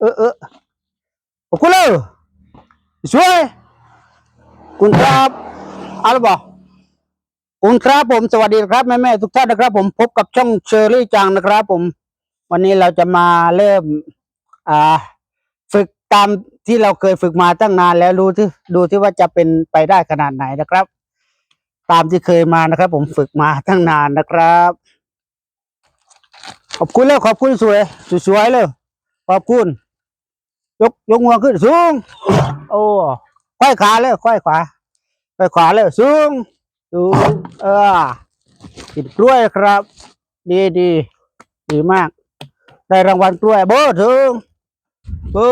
เออเออขอบคุณเลยช่วยคุณครับอาละบอกคุณครับผมสวัสดีครับแม่แม่ทุกท่านนะครับ ผมพบกับช่องเชอรี่จังนะครับ ผม วันนี้เราจะมาเริ่ม อ่า ฝึกตามที่เราเคยฝึกมาตั้งนานแล้วรู้ที่ดูที่ว่าจะเป็นไปได้ขนาดไหนนะครับ ตามที่เคยมานะครับ ผมฝึกมาตั้งนานนะครับ ขอบคุณเลยขอบคุณสวยสวยเลยขอบคุณ ยกยกงวงขึ้นสูง โอ้ค่อยขาเลยค่อยขวาค่อยขวาเลยสูงสูงเออกินกล้วยครับ ดีดีดีมาก ได้รางวัลกล้วยโบถึงบู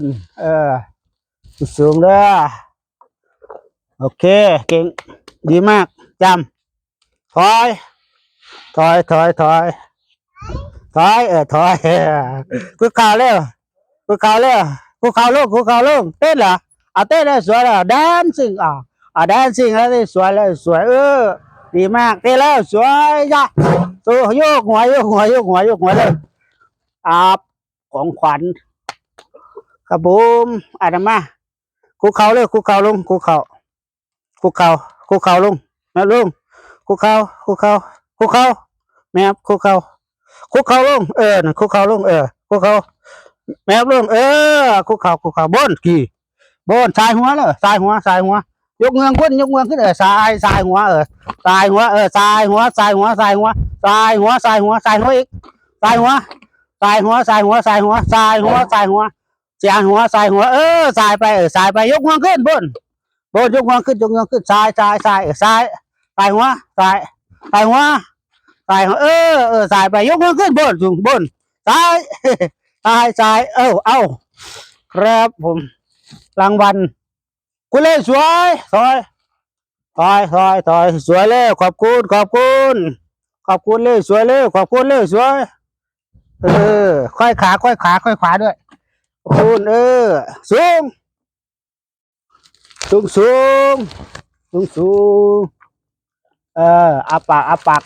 นเออสูงเด้อโอเค เก่งดีมากจำถอยถอยถอยถอยถอยเออถอยกูข่าวเร็ว กูข่าเร็วกูข่าลงกูข่าลงเต้นเหรอเอาเต้นได้สวยแล้วแดนซิ่งอะอะแดนซิ่งแล้วได้สวยแล้วสวยเออดีมากเต้นแล้วสวยจ้ะตัวโยกหัวโยกหัวโยกหัวโยกหัวเลยอาบของขวัญครับผมอาดมาคุกเข่าเลยคุกเข่าลงคุกเข่าคุกเข่าคุกเข่าลงนะลงคุกเข่าคุกเข่าคุกเข่าแม่ครับคุกเข่าคุกเข่าลงเออนั่นคุกเข่าลงเออคุกเข่า แม่ครับลงเออคุกเข่าคุกเข่าบนกี่บนสายหัวเลยสายหัวสายหัว ยกเงืองขึ้นยกเงืองขึ้นเออสายสายหัวเออสายหัวเออสายหัวสายหัวสายหัวสายหัวสายหัวสายหัวอีกสายหัวสายหัวสายหัวสายหัวสายหัวสายหัวเสียหัวสายหัวเออสายไปเออสายไปยกเงืองขึ้นบนบนยกหัวขึ้นยกหัวขึ้นซ้ายซ้ายซ้ายเออซ้ายซ้ายหัวซ้ายซ้ายหัวซ้ายหัวเออเออซ้ายไปยกหัวขึ้นบนสูงบนซ้าย ซ้ายซ้าย เอ้าเอ้าครับผม รางวัลคุณเล่สวยสวยถอยถอยถอยสวยเลยขอบคุณขอบคุณ ขอบคุณเลยสวยเลยขอบคุณเลยสวย เออ ค่อยขาค่อยขาค่อยขวาด้วยคุณเออสูงสูงสูงสูงสูงเอออาปากอาปาก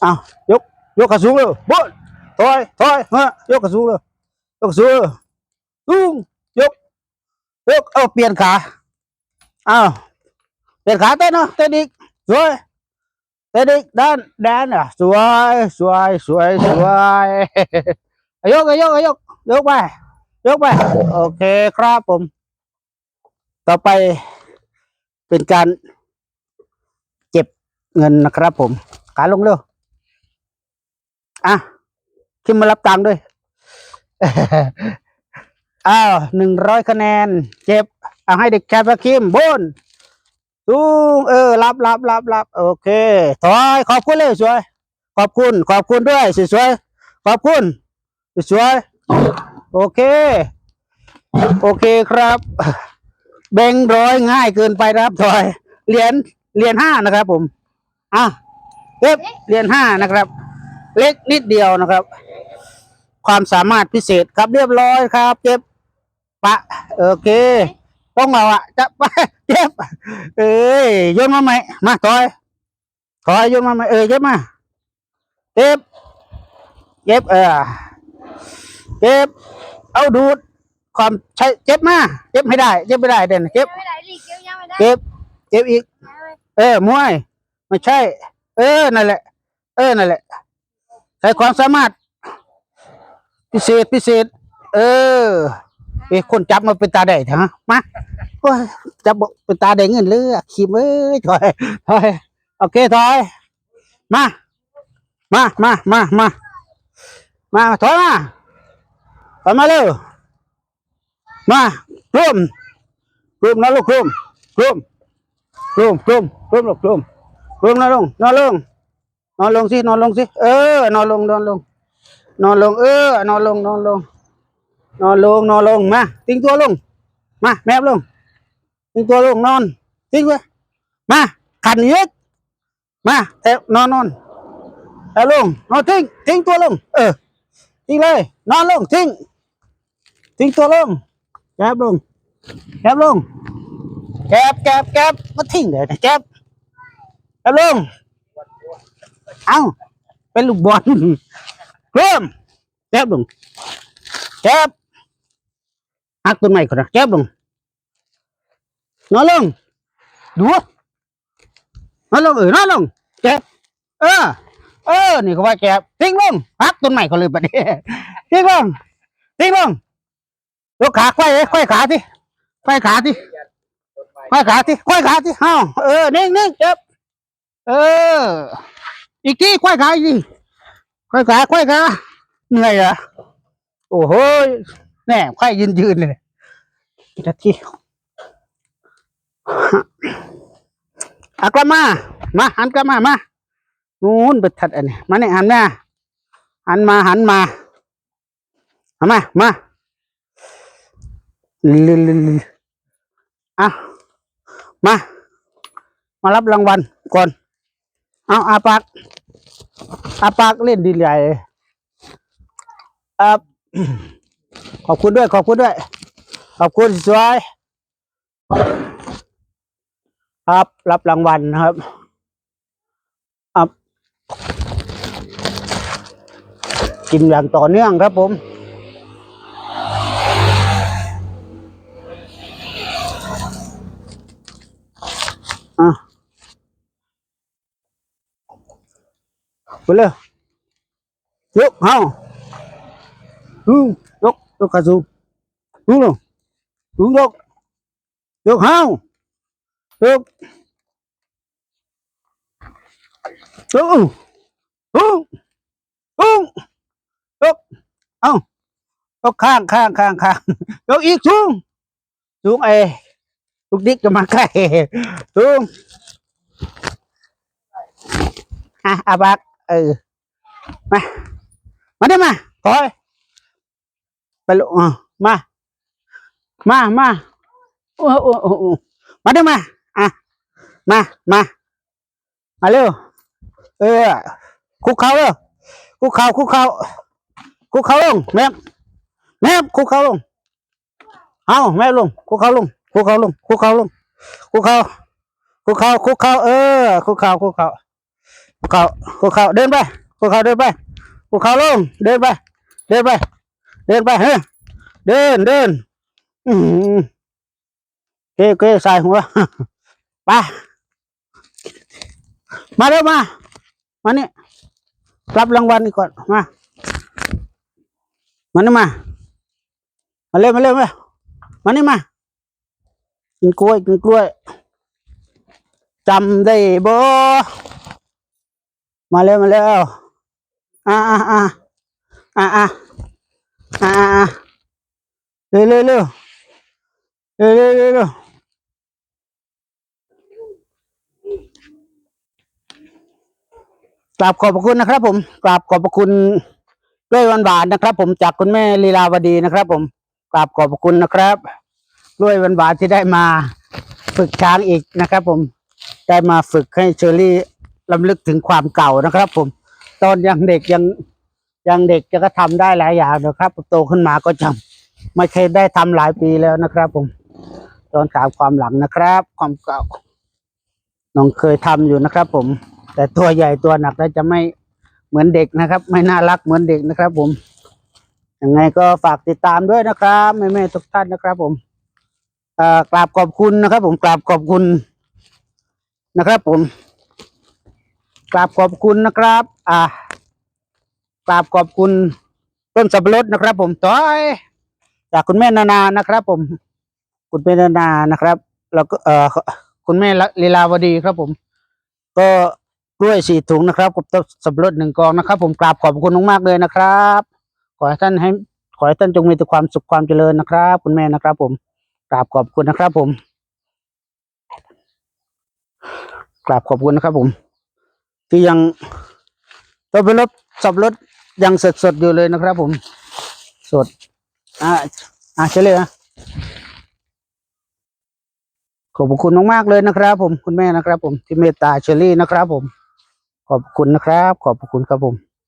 เอายกยกกระสูงเลยบนถ อยถอยฮะยกกระสูงเลยยกกระสูงเลยสูงยกยกเอาเปลี่ยนขาเอาเปลี่ยนขาเต้นเนาะเต้นอีกสวยเต้นอีกด้านด้านอะสวยสวยสวยสวยเอายกเอายกเอายกยกไปยกไปโอเคครับผม ต่อไปเป็นการเก็บเงินนะครับผม ขาลงเร็วอะ ขึ้นมารับตังค์ด้วย อ้าวหนึ่งร้อยคะแนน เจ็บ เอาให้เด็กแคปคิมบนสูงเออ รับรับรับรับโอเคถอยขอบคุณเลยสวย ขอบคุณ ขอบคุณด้วยสวยขอบคุณสวยโอเค โอเคครับ แบงร้อยง่ายเกินไปนะครับถอยเหรียญเหรียญห้านะครับ ผมอะเก็บเหรียญห้านะครับ เล็กนิดเดียวนะครับ ความสามารถพิเศษครับเรียบร้อยครับเก็บปะโอเคต้องเราอะจะไปเก็บเอ้ยโยนมาไหมมาถอยถอยโยนมาไหมเอ้ยเก็บมาเก็บเก็บเออเก็บเอาดูดความใช้เจ็บมาเจ็บให้ได้ เจ็บไม่ได้เด่นเจ็บไม่ได้ลีกเก็บยังไม่ได้เจ็บเจ็บอีก เออมวยไม่ใช่ เออนั่นแหละ เออนั่นแหละใช้ความสามารถ พิเศษพิเศษ เออ เอ้คนจับมาเป็นตาแดงฮะมาจับเป็นตาแดงเงินเลือขีมเอ้ยถอยถอยโอเคถอยมามามามามามาถอยมาถอยมาเร็วมาร่วมร่มนะลูกร่วมร่วมร่วมร่วมร่มลูกร่วมร่มนอนลงนอนลงนอนลงสินอนลงสิเออนอนลงนอนลง นอนลง เออนอนลงนอนลง นอนลงนอนลงมาทิ้งตัวลง มาแมบลงทิ้งตัวลงนอนทิ้งไว้มาขันเยกมาแถวนอนนอนแถวลงนอนทิ้งทิ้งตัวลง เออทิ้งเลย นอนลงทิ้งทิ้งตัวลงแคบลงแคบลงแคบแคบแคบมาทิ้งเลยนะแคบแคบลง เอ้าเป็นลูกบอล เพิ่มแคบลงเจ็บหักต้นไม้ก่อนนะเจ็บลงนอนลงดูนอนลงเออนอนลงเจ็บเออ เออ นี่เขาว่าเจ็บทิ้งลงหักต้นไม้ก็เลยบัดนี้ทิ้งลงทิ้งลงยกขาควายควายขาที่ควายขาที่ควายขาที่ควายขาที่เอ้าเออนิ่งนิ่งเจ็บเออ อีกทีควายขาอีกที ควายขาควายขาเหนื่อยอะโอ้โหแน่ควายยืนยืนเลยนาทีอากลับมา มาหันกลับมา มานู่นไปถัดอันนี้มาเนี่ยหันมาหันมาหันมาเอามา มาลิลิลิอะมา มารับรางวัลก่อน เอาอาปาก อาปากเล่นดีใหญ่อ่าขอบคุณด้วย ขอบคุณด้วย ขอบคุณสวย ครับรับรางวัลครับอับกินอย่างต่อเนื่องครับผมอะ ไปเลยยกเฮาอืยกยกขาสูงสูงลงสูงยกยกเฮายกยกสูงสูงยกเอายกข้างข้างข้างข้างยกอีกสูงสูงเอลูกดิ๊กจะมาใกล้สูงอะอาบัก เออ มา มาได้มาถอย ไปลูกอะมา มา มาโอ้โอ้โอ้โอ้มาเด้อมา อะ มา มา มาเร็ว เออ คุกเข่าเร็วคุกเข่าคุกเข่าคุกเข่าลงแม่แม่คุกเข่าลง เอาแม่ลง คุกเข่าลง คุกเข่าลง คุกเข่าลง คุกเข่าคุกเข่าคุกเข่าเออ คุกเข่าคุกเข่า คุกเข่าคุกเข่าเดินไปคุกเข่าเดินไปคุกเข่าลงเดินไป เดินไป เดินไปเฮ้เดินเดินอืมเกเกใส่หัวไปมาเร็วมา มานี่รับรางวัลนี่ก่อนมามานี่มามาเร็วมาเร็วมามานี่มากินกล้วยกินกล้วยจำได้บ่ มาเร็วมาเร็วอ่าอ่าอ่าอ่าอ่าอ่าเร็วเร็วเร็วเร็วเร็วเร็วเร็วกราบขอบพระคุณนะครับ ผมกราบขอบพระคุณด้วยวันหวานนะครับ ผมจากคุณแม่ลีลาวดีนะครับ ผมกราบขอบพระคุณนะครับด้วยวันหวานที่ได้มาฝึกช้างอีกนะครับ ผมได้มาฝึกให้เชอรี่ ลำลึกถึงความเก่านะครับ ผม ตอนยังเด็กยังยังเด็กจะก็ทำได้หลายอย่างนะครับโตขึ้นมาก็จำไม่เคยได้ทำหลายปีแล้วนะครับ ผมตอนถามความหลังนะครับ ความเก่าน้องเคยทำอยู่นะครับ ผม แต่ตัวใหญ่ตัวหนักแล้วจะไม่เหมือนเด็กนะครับ ไม่น่ารักเหมือนเด็กนะครับ ผมยังไงก็ฝากติดตามด้วยนะครับแม่ๆทุกท่านนะครับ ผมอ่อกราบขอบคุณนะครับ ผมกราบขอบคุณนะครับ ผม กราบขอบคุณนะครับ อ่ากราบขอบคุณต้นสับปะรดนะครับ ผมต้อยจากคุณแม่นานานะครับ ผม คุณแม่นานานะครับ แล้วก็เอ่อคุณแม่ลีลาวดีครับ ผม ก็กล้วยสี่ถุงนะครับกับต้นสับปะรดหนึ่งกองนะครับ ผมกราบขอบคุณมากๆเลยนะครับ ขอให้ท่านให้ ขอให้ท่านจงมีแต่ความสุขความเจริญนะครับ คุณแม่นะครับ ผมกราบขอบคุณนะครับ ผมกราบขอบคุณนะครับ ผม ที่ยังต้นสับปรถสับรถยังสดสดอยู่เลยนะครับผม สด อ่าอ่าเฉลยนะขอบคุณมากๆเลยนะครับผมคุณแม่นะครับผมที่เมตตาเชอรี่นะครับผม ขอบคุณนะครับ ขอบคุณครับผม